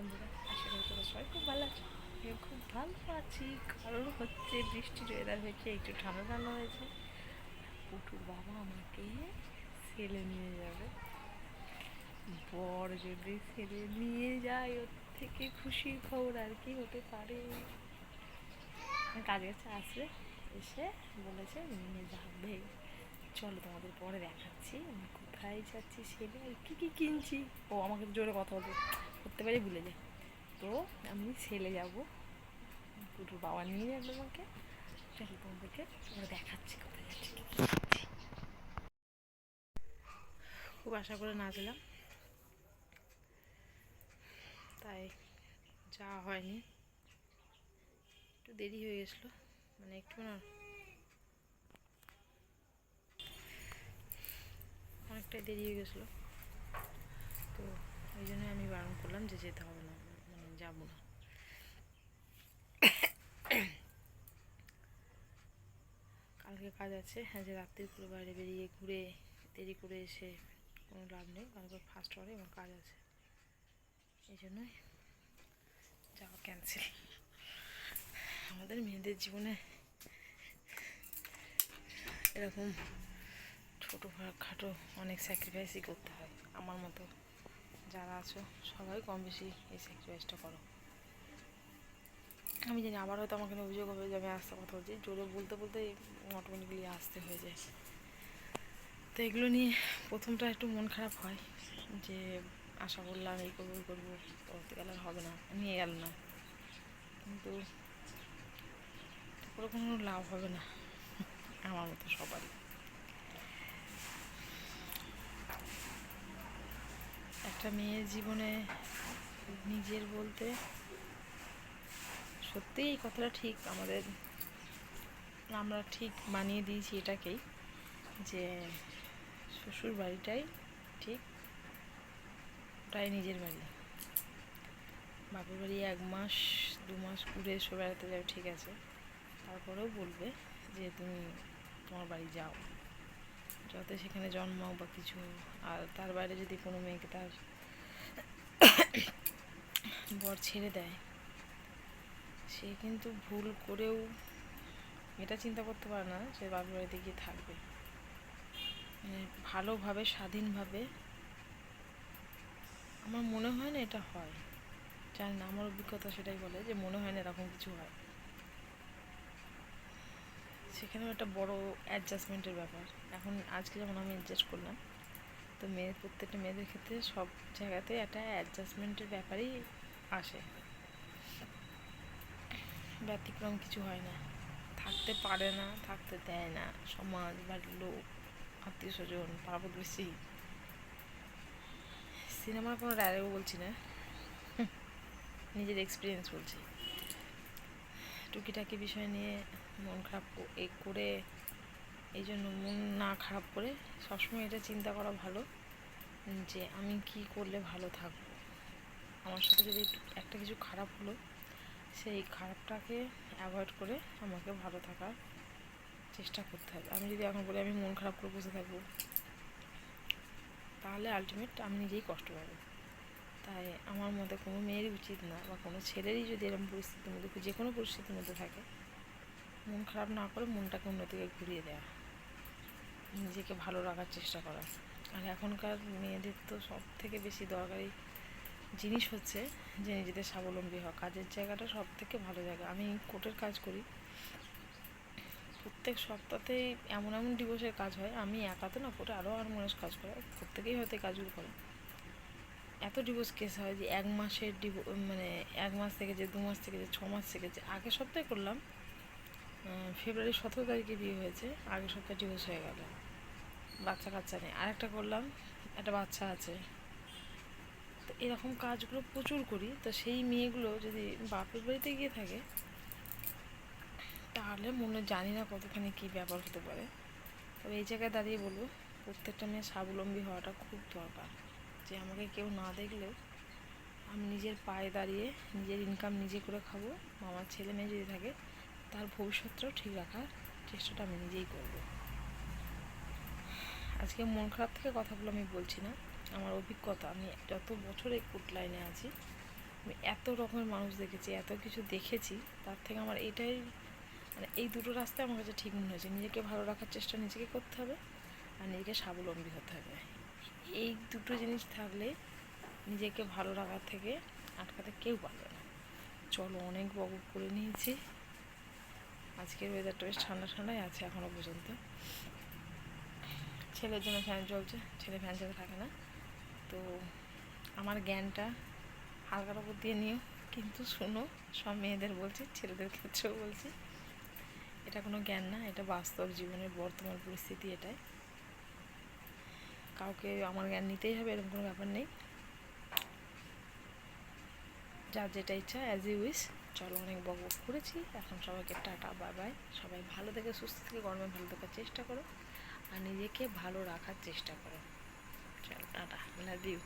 বন্ধুরা, আশা করি তোমরা সবাই খুব ভালো আছো। আমিও খুব ভালো আছি। কারণ হচ্ছে বৃষ্টির ওয়েদার হয়েছে, একটু ঠান্ডা ঠান্ডা হয়েছে। পুটুর বাবা আমাকে ছেলে নিয়ে যাবে। বর যদি ছেলে নিয়ে যায়, ওর থেকে খুশির খবর আর কি হতে পারে। কাজ কাছে আসবে, এসে বলেছে নিয়ে যাবে। চলো তোমাদের পরে দেখাচ্ছি, আমি কোথায় যাচ্ছি সেটা আর কী কী কিনছি? ও আমাকে জোরে কথা বলতে করতে পারি, ভুলে যায় তো আমি ছেলে যাব। দুটোর বাবা নিয়ে যাবে আমাকে চলো তোমাদেরকে পরে দেখাচ্ছি কোথায় যাচ্ছি খুব আশা করে নাচলাম তাই যাওয়া হয়নি। একটু দেরি হয়ে গেছিল। মানে একটু না অনেকটাই দেরি হয়ে গেছিল। তো ওই জন্য আমি বারণ করলাম যে যেতে হবে না মানে যাব না। কালকে কাজ আছে হ্যাঁ যে রাত্রির পুরো বাইরে বেরিয়ে ঘুরে দেরি করে এসে কোনো লাভ নেই, কালকে ফার্স্ট আওয়ারে আমার কাজ আছে। এই জন্যই যাওয়া ক্যান্সেল আমাদের মেয়েদের জীবনে এরকম ছোটো খাটো অনেক স্যাক্রিফাইসই করতে হয়, আমার মতো। যারা আছো, সবাই কম বেশি এই স্যাক্রিফাইসটা করো। আমি জানি আবার হয়তো আমাকে অভিযোগ হবে যে আমি আসতে কথা বলছি, জোরে বলতে বলতে অটোমেটিক্যালি আসতে হয়ে যায়। তো এগুলো নিয়ে প্রথমটা একটু মন খারাপ হয় যে আশা করলাম এই করব, ওই করব পরবর্তীকালে হবে না, নিয়ে গেল না। কিন্তু কোনো লাভ হবে না, আমার মতো সবারই। একটা মেয়ের জীবনে নিজের বলতে সত্যি এই কথাটা ঠিক, আমাদের আমরা ঠিক বানিয়ে দিয়েছি এটাকেই যে শ্বশুর বাড়িটাই ঠিক, ওটাই নিজের বাড়ি। বাপের বাড়ি এক মাস, দু মাস ঘুরে এসে বেড়াতে যাও ঠিক আছে। তারপরেও বলবে যে তুমি তোমার বাড়ি যাও। যত সেখানে জন্মাও বা কিছু। আর তার বাইরে যদি কোনো মেয়েকে তার বর ছেড়ে দেয়, সে কিন্তু ভুল করেও এটা চিন্তা করতে পারে না যে বাপের বাড়িতে গিয়ে থাকবে। মানে ভালোভাবে, স্বাধীনভাবে আমার মনে হয় না এটা হয়। জানি না, আমার অভিজ্ঞতা সেটাই বলে যে মনে হয় না এরকম কিছু হয়। সেখানেও একটা বড় অ্যাডজাস্টমেন্টের ব্যাপার। এখন আজকে যেমন আমি অ্যাডজাস্ট করলাম, তো মেয়ের প্রত্যেকটা মেয়েদের ক্ষেত্রে সব জায়গাতে একটা অ্যাডজাস্টমেন্টের ব্যাপারই আসে। ব্যতিক্রম কিছু হয় না। থাকতে পারে না, থাকতে দেয় না। সমাজ বাড়ির লোক, আত্মীয় স্বজন পাড়া সিনেমার কোনো ডায়লগ বলছি না। নিজের এক্সপিরিয়েন্স বলছি। টুকিটাকি বিষয় নিয়ে মন খারাপ এ করে, এই জন্য মন না খারাপ করে সবসময় এটা চিন্তা করা ভালো যে আমি কি করলে ভালো থাকব। আমার সাথে যদি একটা কিছু খারাপ হলো, সেই খারাপটাকে অ্যাভয়েড করে আমাকে ভালো থাকার চেষ্টা করতে হবে। আমি যদি এখন বলি আমি মন খারাপ করে বসে থাকব, তাহলে আলটিমেট আমি নিজেই কষ্ট পাবো। আমার মতে কোনো মেয়েরই উচিত না বা কোনো ছেলেরই যদি এরকম পরিস্থিতির মধ্যে যে কোনো পরিস্থিতির মধ্যে থাকে, মন খারাপ না করে মনটাকে অন্যদিকে ঘুরিয়ে দেওয়া নিজেকে ভালো রাখার চেষ্টা করা। আর এখনকার মেয়েদের তো সব থেকে বেশি দরকারি জিনিস হচ্ছে যে নিজেদের স্বাবলম্বী হওয়া। কাজের জায়গাটা সব থেকে ভালো জায়গা। আমি কোর্টের কাজ করি। প্রত্যেক সপ্তাহতেই এমন এমন দিবসের কাজ হয়। আমি একা তো না কোর্টে আরও আর মানুষ কাজ করে। প্রত্যেকেই হয়তো কাজগুলো করে। এত ডিভোর্স কেস হয় যে এক মাসের ডিভো মানে এক মাস থেকে যে, দু মাস থেকে যে, ছ মাস থেকে যে আগের সপ্তাহে করলাম ফেব্রুয়ারি সতেরো তারিখে বিয়ে হয়েছে আগের সপ্তাহে ডিভোর্স হয়ে গেল। বাচ্চা কাচ্চা নেই। আরেকটা করলাম, একটা বাচ্চা আছে। তো এরকম কাজগুলো প্রচুর করি। তো সেই মেয়েগুলো যদি বাপের বাড়িতে গিয়ে থাকে, তাহলে মনে জানি না কতখানি কী ব্যাপার হতে পারে। তবে এই জায়গায় দাঁড়িয়ে বলব, প্রত্যেকটা মেয়ে স্বাবলম্বী হওয়াটা খুব দরকার। যে আমাকে কেউ না দেখলেও আমি নিজের পায়ে দাঁড়িয়ে নিজের ইনকাম নিজে করে খাব আমার ছেলে মেয়ে যদি থাকে, তার ভবিষ্যৎটাও ঠিক রাখার চেষ্টাটা আমি নিজেই করব। আজকে মন খারাপ থেকে কথাগুলো আমি বলছি না, আমার অভিজ্ঞতা, আমি যত বছর এই কোর্ট লাইনে আছি, আমি এত রকমের মানুষ দেখেছি, এত কিছু দেখেছি, তার থেকে আমার এটাই মানে এই দুটো রাস্তায় আমার কাছে ঠিক মনে হয়েছে, নিজেকে ভালো রাখার চেষ্টা নিজেকে করতে হবে আর নিজেকে স্বাবলম্বী হতে হবে। এই দুটো জিনিস থাকলে নিজেকে ভালো রাখার থেকে আটকাতে কেউ পারবে না। চলো অনেক বক করে নিয়েছি। আজকের ওয়েদারটা বেশ ঠান্ডা ঠান্ডাই আছে এখনও পর্যন্ত। ছেলের জন্য ফ্যান চলছে, ছেলে ফ্যান চলে থাকে না। তো আমার জ্ঞানটা হালকার ওপর দিয়ে নিও। কিন্তু শোনো, সব মেয়েদের বলছি, ছেলেদের ক্ষেত্রেও বলছি, এটা কোনো জ্ঞান না, এটা বাস্তব জীবনের বর্তমান পরিস্থিতি এটাই। কাউকে আমার জ্ঞান নিতেই হবে, এরকম কোনো ব্যাপার নেই। যার যেটা ইচ্ছা অ্যাজ ইউ উইস চলো অনেক বক বক করেছি। এখন সবাইকে টাটা বাই বাই সবাই ভালো থেকে সুস্থ থেকে গরমে ভালো থাকার চেষ্টা করো। আর নিজেকে ভালো রাখার চেষ্টা করো। চলো, টাটা। Love you